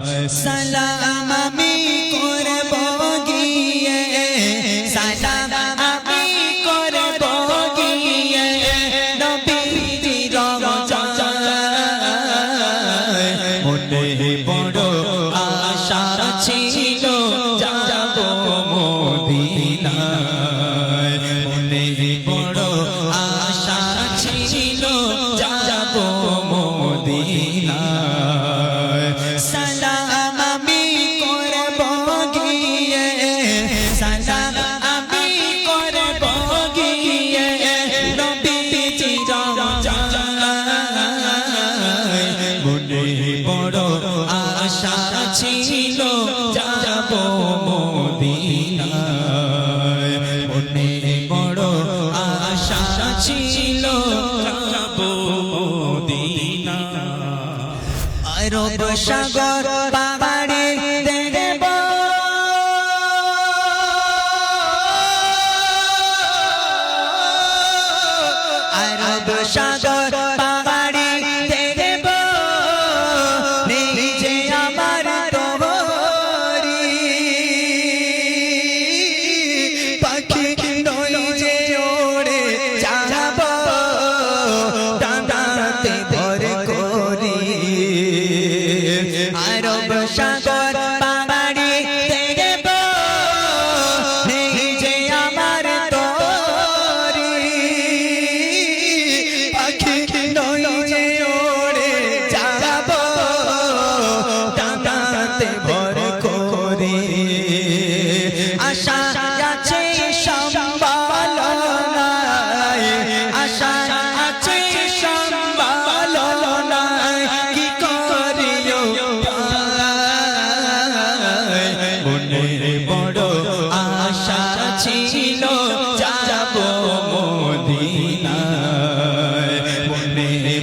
সালাম আমি করব গিয়ে, সালাম আমি করব গিয়ে রওজায় মনে বড় আশা ছিল, যাব মদিনায়। সাগর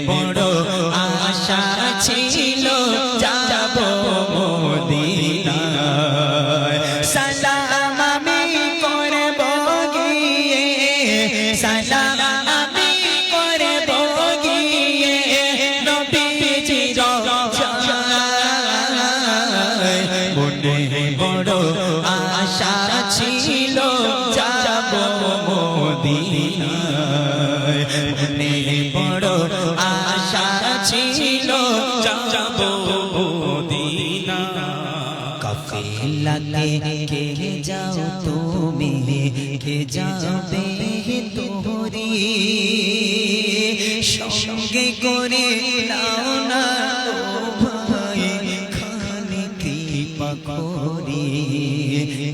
বড় আশা ছিল, যাব মদিনায়। সালাম আমি করব গিয়ে, সালাম আমি করব গিয়ে নবীজির মনে বড় আশা ছিল, যাব মদিনায়। মনে কাফিলাতে কে যাও তুমি কে যাবে তোরি সঙ্গে করে নাও না ভাই খালি কৃপা করি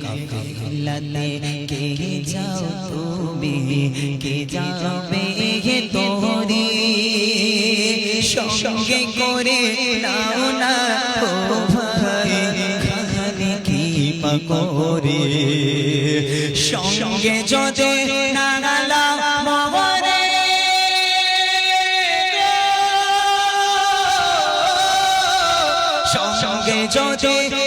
কাফিলাতে কে যাও তুমি কে যাবে তোরি সঙ্গে করে নাও না করে। সঙ্গে যদি নাগালা মরে সঙ্গে যদি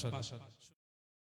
মদিনা মাশাআল্লাহ